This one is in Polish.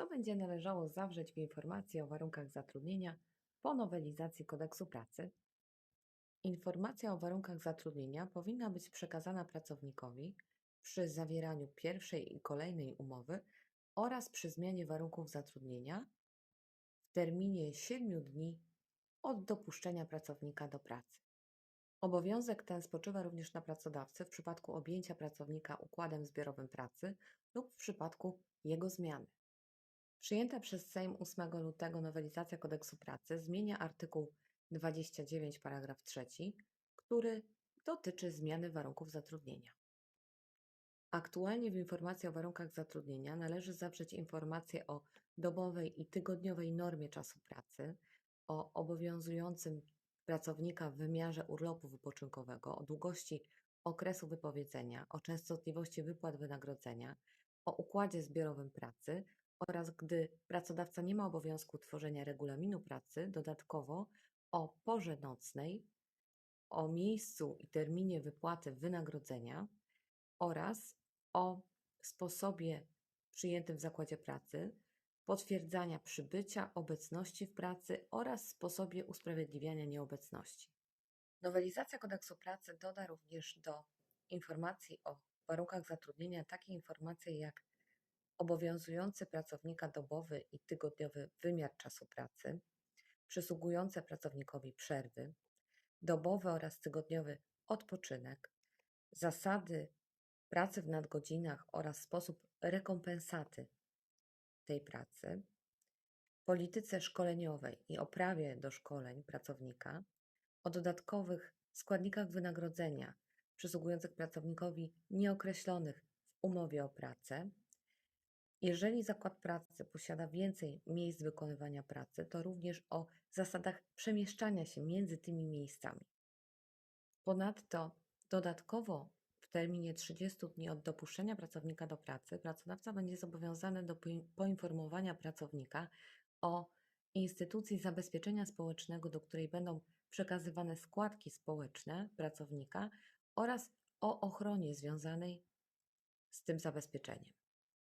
co będzie należało zawrzeć w informacji o warunkach zatrudnienia po nowelizacji kodeksu pracy. Informacja o warunkach zatrudnienia powinna być przekazana pracownikowi przy zawieraniu pierwszej i kolejnej umowy oraz przy zmianie warunków zatrudnienia w terminie 7 dni od dopuszczenia pracownika do pracy. Obowiązek ten spoczywa również na pracodawcy w przypadku objęcia pracownika układem zbiorowym pracy lub w przypadku jego zmiany. Przyjęta przez Sejm 8 lutego nowelizacja kodeksu pracy zmienia artykuł 29 paragraf 3, który dotyczy zmiany warunków zatrudnienia. Aktualnie w informacji o warunkach zatrudnienia należy zawrzeć informację o dobowej i tygodniowej normie czasu pracy, o obowiązującym pracownika w wymiarze urlopu wypoczynkowego, o długości okresu wypowiedzenia, o częstotliwości wypłat wynagrodzenia, o układzie zbiorowym pracy oraz gdy pracodawca nie ma obowiązku tworzenia regulaminu pracy, dodatkowo o porze nocnej, o miejscu i terminie wypłaty wynagrodzenia oraz o sposobie przyjętym w zakładzie pracy, potwierdzania przybycia, obecności w pracy oraz sposobie usprawiedliwiania nieobecności. Nowelizacja kodeksu pracy doda również do informacji o warunkach zatrudnienia takie informacje jak obowiązujący pracownika dobowy i tygodniowy wymiar czasu pracy, przysługujące pracownikowi przerwy, dobowy oraz tygodniowy odpoczynek, zasady pracy w nadgodzinach oraz sposób rekompensaty tej pracy, polityce szkoleniowej i oprawie do szkoleń pracownika, o dodatkowych składnikach wynagrodzenia przysługujących pracownikowi nieokreślonych w umowie o pracę. Jeżeli zakład pracy posiada więcej miejsc wykonywania pracy, to również o zasadach przemieszczania się między tymi miejscami. Ponadto dodatkowo w terminie 30 dni od dopuszczenia pracownika do pracy, pracodawca będzie zobowiązany do poinformowania pracownika o instytucji zabezpieczenia społecznego, do której będą przekazywane składki społeczne pracownika oraz o ochronie związanej z tym zabezpieczeniem.